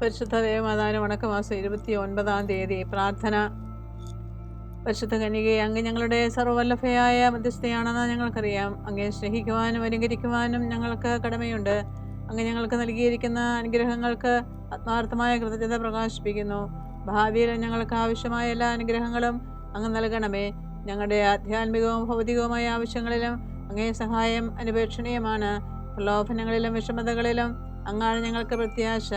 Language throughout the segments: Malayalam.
പരിശുദ്ധ ദേവമാതാവിന് വണക്കമാസം ഇരുപത്തി ഒൻപതാം തീയതി പ്രാർത്ഥന. പരിശുദ്ധ കന്യകയെ അങ്ങ് ഞങ്ങളുടെ സർവവല്ലഭയായ മധ്യസ്ഥയാണെന്ന് ഞങ്ങൾക്കറിയാം. അങ്ങേ സ്നേഹിക്കുവാനും അനുകരിക്കുവാനും ഞങ്ങൾക്ക് കടമയുണ്ട്. അങ്ങ് ഞങ്ങൾക്ക് നൽകിയിരിക്കുന്ന അനുഗ്രഹങ്ങൾക്ക് ആത്മാർത്ഥമായ കൃതജ്ഞത പ്രകാശിപ്പിക്കുന്നു. ഭാവിയിൽ ഞങ്ങൾക്ക് ആവശ്യമായ എല്ലാ അനുഗ്രഹങ്ങളും അങ്ങ് നൽകണമേ. ഞങ്ങളുടെ ആധ്യാത്മികവും ഭൗതികവുമായ ആവശ്യങ്ങളിലും അങ്ങേ സഹായം അനുപേക്ഷണീയമാണ് പ്രലോഭനങ്ങളിലും വിഷമതകളിലും അങ്ങാണ് ഞങ്ങൾക്ക് പ്രത്യാശ.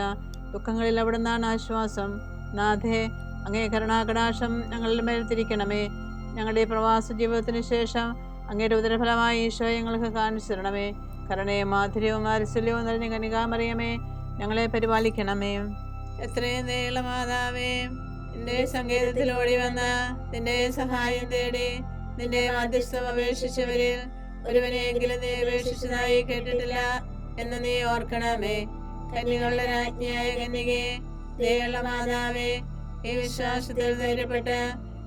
ദുഃഖങ്ങളിൽ അവിടുന്നാണ് ആശ്വാസം. നാഥേ അങ്ങേ കരുണാകടാശം ഞങ്ങളുടെ മേൽ തിരിക്കണമേ. ഞങ്ങളുടെ പ്രവാസ ജീവിതത്തിന് ശേഷം അങ്ങയുടെ ഉദരഫലമായ ഈശോ ഞങ്ങൾക്ക് കാണിച്ചു തരണമേ കരുണയും മാധുര്യവും വാത്സല്യവും നിറഞ്ഞ കനികാമറിയമേ ഞങ്ങളെ പരിപാലിക്കണമേ. എത്രയും നീളമാതാവേ നിന്റെ സങ്കേതത്തിൽ ഓടി വന്ന നിന്റെ സഹായം തേടി നിന്റെ മധ്യസ്ഥം അപേക്ഷിച്ചവരിൽ ഒരുവനെയെങ്കിലും നീ അപേക്ഷിച്ചതായി കേട്ടിട്ടില്ല എന്ന് നീ ഓർക്കണമേ. കന്യകളുടെ രാജ്ഞിയായ കന്യകയെ ദയുള്ള മാതാവേ ഈ വിശ്വാസത്തിൽ ധൈര്യപ്പെട്ട്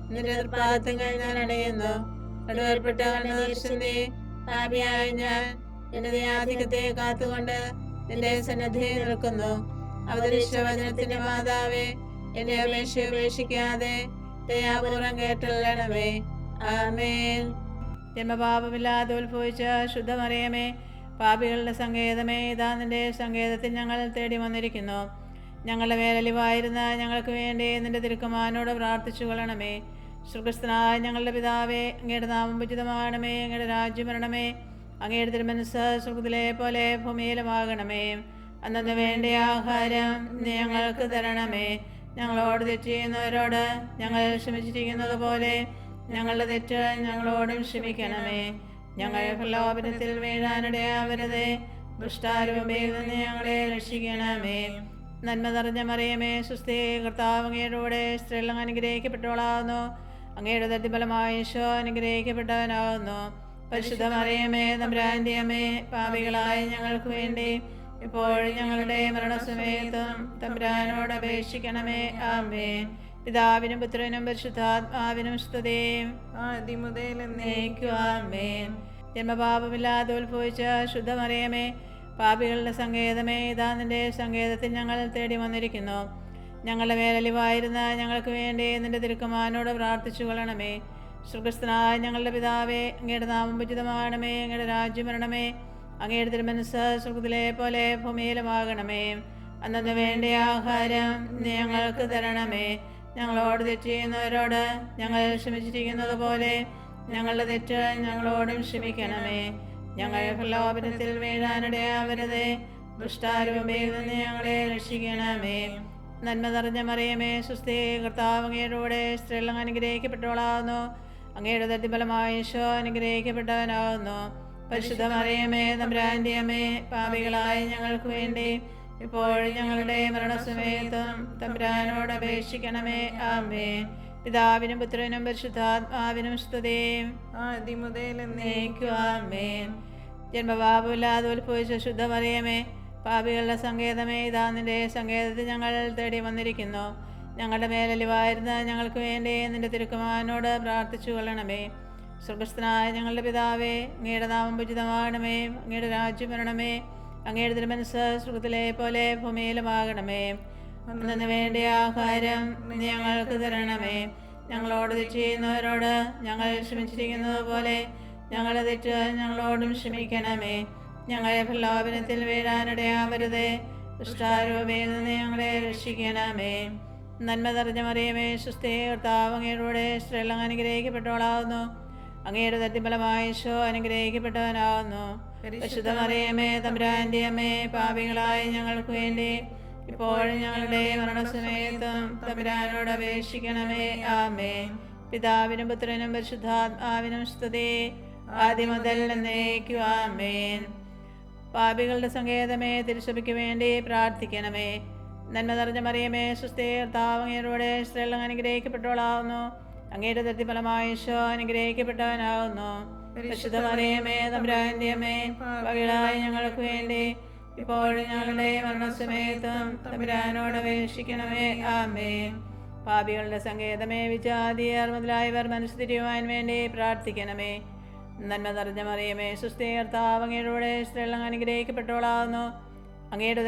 നിന്റെ പാദത്തങ്ങൾ ഞാൻ അണയുന്നു. അടുവേർപ്പെട്ട കണ്ണുദർശനെ പാപിയായ ഞാൻ എന്റെ ആധിക്യത്തെ കാത്തുകൊണ്ട് നിന്റെ സന്നദ്ധയിൽ നിൽക്കുന്നു. അവതരിച്ച വചനത്തിന്റെ മാതാവേ എന്റെ അപേക്ഷ ഉപേക്ഷിക്കാതെ ദയാപൂർവം കേട്ടല്ലണമേ. ആമേൻ. ജന്മപാപമില്ലാതെ ഉത്ഭവിച്ച ശുദ്ധമറിയമേ പാപികളുടെ സങ്കേതമേ ഇതാ സങ്കേതത്തിൽ ഞങ്ങൾ തേടി വന്നിരിക്കുന്നു. ഞങ്ങളുടെ മേലലിവായിരുന്ന ഞങ്ങൾക്ക് വേണ്ടി നിന്റെ തിരുക്കുമാനോട് പ്രാർത്ഥിച്ചു കൊള്ളണമേ ശ്രീകൃഷ്ണനായ ഞങ്ങളുടെ പിതാവേ അങ്ങയുടെ നാമം ഉചിതമാകണമേ അങ്ങയുടെ രാജ്യം വരണമേ. അങ്ങയുടെ തിരുമനസ് സുഹൃത്തിലെ പോലെ ഭൂമിയിലുമാകണമേ. അന്നു വേണ്ട ആഹാരം ഞങ്ങൾക്ക് തരണമേ. ഞങ്ങളോട് തെറ്റ് ഞങ്ങൾ ക്ഷമിച്ചിരിക്കുന്നത് പോലെ ഞങ്ങളുടെ തെറ്റ് ഞങ്ങളോടും ക്ഷമിക്കണമേ. ഞങ്ങൾ പ്രലോഭനത്തിൽ വീഴാനിടയാവരുതേ ദുഷ്ടാരൂപയിൽ നിന്ന് ഞങ്ങളെ രക്ഷിക്കണമേ. നന്മ നിറഞ്ഞ മറിയമേ സുസ്ഥി കർത്താവ് അങ്ങയുടെ സ്ത്രീകൾ അനുഗ്രഹിക്കപ്പെട്ടവളാകുന്നു അങ്ങയുടെ തട്ടിഫലമായ ഈശോ അനുഗ്രഹിക്കപ്പെട്ടവനാകുന്നു പരിശുദ്ധ മറിയമേ തമ്പുരാന്റെ അമ്മേ പാപികളായ ഞങ്ങൾക്ക് വേണ്ടി ഇപ്പോഴും ഞങ്ങളുടെ മരണസമയത്തും തമ്പുരാനോട് അപേക്ഷിക്കണമേ. ആമേ പിതാവിനും പുത്രനും പരിശുദ്ധാത്മാവിനും സ്തുതേം. ജന്മപാപമില്ലാതെ ഉത്ഭവിച്ച ശുദ്ധമറിയമേ പാപികളുടെ സങ്കേതമേ ഇതാ നിന്റെ സങ്കേതത്തിൽ ഞങ്ങൾ തേടി വന്നിരിക്കുന്നു. ഞങ്ങളുടെ മേലലിവായിരുന്ന ഞങ്ങൾക്ക് വേണ്ടി നിന്റെ തിരുക്കുമാനോട് പ്രാർത്ഥിച്ചു കൊള്ളണമേ. ശ്രീകൃഷ്ണനായ ഞങ്ങളുടെ പിതാവേ അങ്ങയുടെ നാമം ഉചിതമാകണമേ അങ്ങയുടെ രാജ്യം വരണമേ. അങ്ങയുടെ തിരുമനസ് സുഖത്തിലെ പോലെ ഭൂമിയിലുമാകണമേ. അന്നു വേണ്ട ആഹാരം ഞങ്ങൾക്ക് തരണമേ. ഞങ്ങളോട് തെറ്റ് ചെയ്യുന്നവരോട് ഞങ്ങൾ ക്ഷമിച്ചിരിക്കുന്നത് പോലെ ഞങ്ങളുടെ തെറ്റ് ഞങ്ങളോടും ക്ഷമിക്കണമേ. ഞങ്ങൾ പ്രലോഭനത്തിൽ വീഴാനിടയാവരുതേ ദുഷ്ടാരൂപയിൽ നിന്ന് ഞങ്ങളെ രക്ഷിക്കണമേ. നന്മ നിറഞ്ഞ മറിയമേ സുസ്ഥി കർത്താവ് അങ്ങയുടെ സ്ത്രീകൾ അനുഗ്രഹിക്കപ്പെട്ടവളാകുന്നു. അങ്ങയുടെ തട്ടിഫലമായ ഈശോ അനുഗ്രഹിക്കപ്പെട്ടവനാകുന്നു. പരിശുദ്ധ മറിയമേ നമ്പ്രാന്റെ അമ്മേ പാപികളായ ഞങ്ങൾക്ക് വേണ്ടി ഇപ്പോഴും ഞങ്ങളുടെ മരണസമയത്തും തമ്പുരാനോട് അപേക്ഷിക്കണമേ. ആമേ പിതാവിനും പുത്രനും പരിശുദ്ധാത്മാവിനും സ്തുതേം. ആമേ എന്നേക്കുവാമേ ഉത്ഭവിച്ച ഉത്ഭവിച്ച ശുദ്ധമറിയമേ പാപികളുടെ സങ്കേതമേ ഇതാ നിന്റെ സങ്കേതത്തിൽ ഞങ്ങൾ തേടി വന്നിരിക്കുന്നു. ഞങ്ങളുടെ മേലലിവായിരുന്ന ഞങ്ങൾക്ക് വേണ്ടി നിന്റെ തിരുക്കുമാനോട് പ്രാർത്ഥിച്ചു കൊള്ളണമേ. സ്വർഗസ്ഥനായ ഞങ്ങളുടെ പിതാവേ അങ്ങയുടെ നാമം ഉചിതമാകണമേ. അങ്ങയുടെ രാജ്യം വരണമേ. അങ്ങയുടെ തിരുമനസ് സുഖത്തിലെ പോലെ ഭൂമിയിലുമാകണമേ. അന്നു വേണ്ട ആഹാരം ഞങ്ങൾക്ക് തരണമേ. ഞങ്ങളോട് തെറ്റ് ചെയ്യുന്നവരോട് ഞങ്ങൾ ക്ഷമിച്ചിരിക്കുന്നത് പോലെ ഞങ്ങളുടെ തെറ്റ് ഞങ്ങളോടും ക്ഷമിക്കണമേ. ഞങ്ങളെ പ്രലോഭനത്തിൽ വീഴാനിടയാവരുതേ ദുഷ്ടാരൂപയിൽ നിന്ന് ഞങ്ങളെ രക്ഷിക്കണമേ. നന്മ നിറഞ്ഞ മറിയമേ സുസ്ഥേ കർത്താവ് അങ്ങയുടെ അനുഗ്രഹിക്കപ്പെട്ടവളാകുന്നു അങ്ങയുടെ തട്ടിഫലമായ ഈശോ അനുഗ്രഹിക്കപ്പെട്ടവനാകുന്നു. പരിശുദ്ധമറിയമേ തമ്പുരാന്റെ അമ്മേ പാപികളായ ഞങ്ങൾക്ക് വേണ്ടി ഇപ്പോഴും ഞങ്ങളുടെ മരണസമയത്തും തമ്പുരാനോട് അപേക്ഷിക്കണമേ. ആമേ പിതാവിനും പുത്രനും പരിശുദ്ധാത്മാവിനും സ്തുതി. ആദ്യം മുതൽ എന്നേക്കും ആമേൻ. പാപികളുടെ സങ്കേതമേ തിരുസഭയ്ക്ക് വേണ്ടി പ്രാർത്ഥിക്കണമേ. നന്മ നിറഞ്ഞ മറിയമേ സുസ്ഥേ കർത്താവങ്ങയുടെ സ്ത്രീകൾ അനുഗ്രഹിക്കപ്പെട്ടവളാവുന്നു. അങ്ങയുടെ തൃപ്തിഫലമായ ഈശോ അനുഗ്രഹിക്കപ്പെട്ടവനാകുന്നു. പരിശുദ്ധ മറിയമേ അമ്മേ പാപികളായ ഞങ്ങൾക്ക് വേണ്ടി ഇപ്പോഴും ഞങ്ങളുടെ മരണസമയത്തും തമ്പുരാനോട് അപേക്ഷിക്കണമേ. ആമേ പാപികളുടെ സങ്കേതമേ വിജാതിയർ മുതലായവർ മനസ്സുതിരിയുവാൻ വേണ്ടി പ്രാർത്ഥിക്കണമേ. നന്മ നിറഞ്ഞ മറിയമേ സുസ്ഥീകർത്താവ് അങ്ങയുടെ സ്ത്രീകൾ അനുഗ്രഹിക്കപ്പെട്ടവളാകുന്നു. അങ്ങയുടെ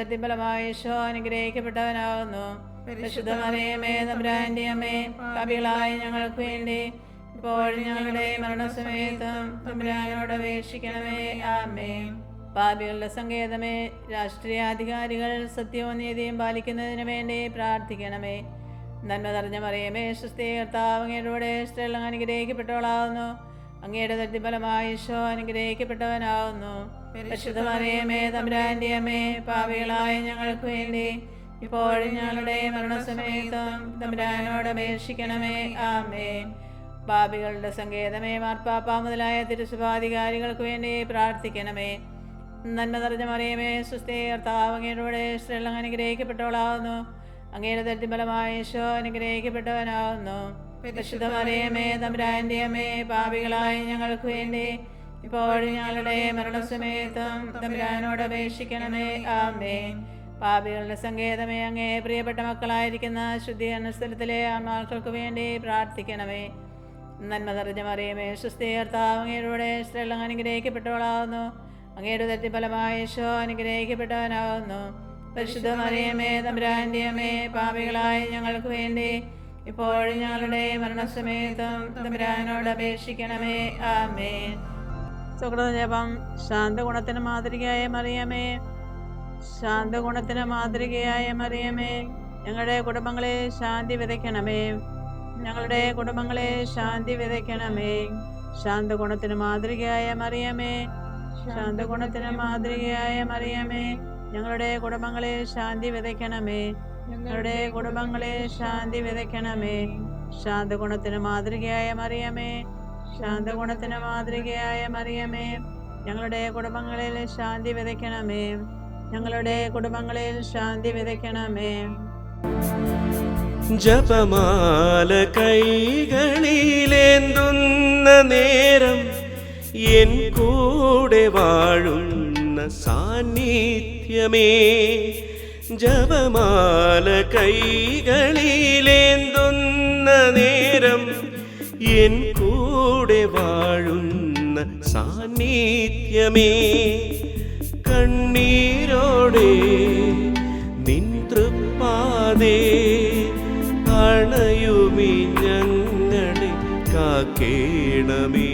ഈശോ അനുഗ്രഹിക്കപ്പെട്ടവനാകുന്നു. പരിശുദ്ധമറിയമേ തമ്പുരാന്റെ അമ്മേ പാപികളായ ഞങ്ങൾക്ക് വേണ്ടി ഇപ്പോഴും ഞങ്ങളുടെ മരണസമയത്തും തമ്പുരാനോട് അപേക്ഷിക്കണമേ. ആമേ പാപികളുടെ സങ്കേതമേ രാഷ്ട്രീയാധികാരികൾ സത്യവും നീതിയും പാലിക്കുന്നതിന് വേണ്ടി പ്രാർത്ഥിക്കണമേ. നന്മ നിറഞ്ഞ മറിയമേ സുസ്ഥീ കർത്താവ് അങ്ങയുടെ സ്ത്രീകൾ അനുഗ്രഹിക്കപ്പെട്ടവളാകുന്നു. അങ്ങയുടെ തട്ടിഫലമായി ഈശോ അനുഗ്രഹിക്കപ്പെട്ടവനാകുന്നു. പരിശുദ്ധ മറിയമേ തമ്പുരാന്റെ അമ്മേ പാവികളായ ഞങ്ങൾക്ക് വേണ്ടി ഇപ്പോഴും ഞങ്ങളുടെ മരണസമയത്തും തമ്പുരാനോട് അപേക്ഷിക്കണമേ. ആമേ പാപികളുടെ സങ്കേതമേ മാർപ്പാപ്പ മുതലായ തിരുസുഭാധികാരികൾക്ക് വേണ്ടി പ്രാർത്ഥിക്കണമേ. നന്മ നിറഞ്ഞ മറിയമേ സുസ്ഥേ കർത്താവ് അങ്ങയുടെ സ്ത്രീകൾ അനുഗ്രഹിക്കപ്പെട്ടവളാകുന്നു അങ്ങയുടെ തട്ടിഫലമായ ഈശോ അനുഗ്രഹിക്കപ്പെട്ടവനാകുന്നു പരിശുദ്ധ മറിയമേ തമ്പുരാന്റെ അമ്മേ പാപികളായ ഞങ്ങൾക്ക് വേണ്ടി ഇപ്പോഴും ഞങ്ങളുടെ മരണസമയത്തും തമ്പുരാനോട് അപേക്ഷിക്കണമേ. ആമേ പാപികളുടെ സങ്കേതമേ അങ്ങേ പ്രിയപ്പെട്ട മക്കളായിരിക്കുന്ന ശുദ്ധി സ്ഥലത്തിലെ ആത്മാക്കൾക്ക് വേണ്ടി പ്രാർത്ഥിക്കണമേ. നന്മ നിറഞ്ഞ മറിയമേ സുസ്ഥീർത്താവ് അങ്ങയുടെ സ്ത്രീകൾ അനുഗ്രഹിക്കപ്പെട്ടവളാകുന്നു അങ്ങയുടെ ഫലമായ യേശോ അനുഗ്രഹിക്കപ്പെട്ടവനാകുന്നു പരിശുദ്ധ മറിയമേ തമ്പുരാന്റെ അമ്മേ പാപികളായ ഞങ്ങൾക്ക് വേണ്ടി ഇപ്പോഴും ഞങ്ങളുടെ മരണസമയത്തും തമ്പുരാനോട് അപേക്ഷിക്കണമേ. ആമേ സുഹൃതജപം ശാന്തഗുണത്തിന് മാതൃകയായ മറിയമേ. ശാന്തഗുണത്തിന് മാതൃകയായ മറിയമേ ഞങ്ങളുടെ കുടുംബങ്ങളെ ശാന്തി വിതയ്ക്കണമേ. ഞങ്ങളുടെ കുടുംബങ്ങളെ ശാന്തി വിതയ്ക്കണമേ. ശാന്തഗുണത്തിന് മാതൃകയായ മറിയമേ ശാന്തഗുണത്തിന് മാതൃകയായ മറിയമേ ഞങ്ങളുടെ കുടുംബങ്ങളെ ശാന്തി വിതയ്ക്കണമേ. ഞങ്ങളുടെ കുടുംബങ്ങളെ ശാന്തി വിതയ്ക്കണമേ. ശാന്തഗുണത്തിന് മാതൃകയായ മറിയമേ ശാന്തഗുണത്തിന് മാതൃകയായ മറിയമേ ഞങ്ങളുടെ കുടുംബങ്ങളിൽ ശാന്തി വിതയ്ക്കണമേ. ഞങ്ങളുടെ കുടുംബങ്ങളിൽ ശാന്തി വിതയ്ക്കണമേ. ജപമാല കൈകളിലേന്തുന്ന നേരം എൻ കൂടെ വാഴുന്ന സാന്നിധ്യമേ. ജപമാല കൈകളിലേന്തുന്ന നേരം എൻ കൂടെ വാഴുന്ന സാന്നിധ്യമേ കണ്ണീരോടെ നിൻ തൃപ്പാതേ അണയുമി ഞങ്ങളെ കാക്കേണമേ.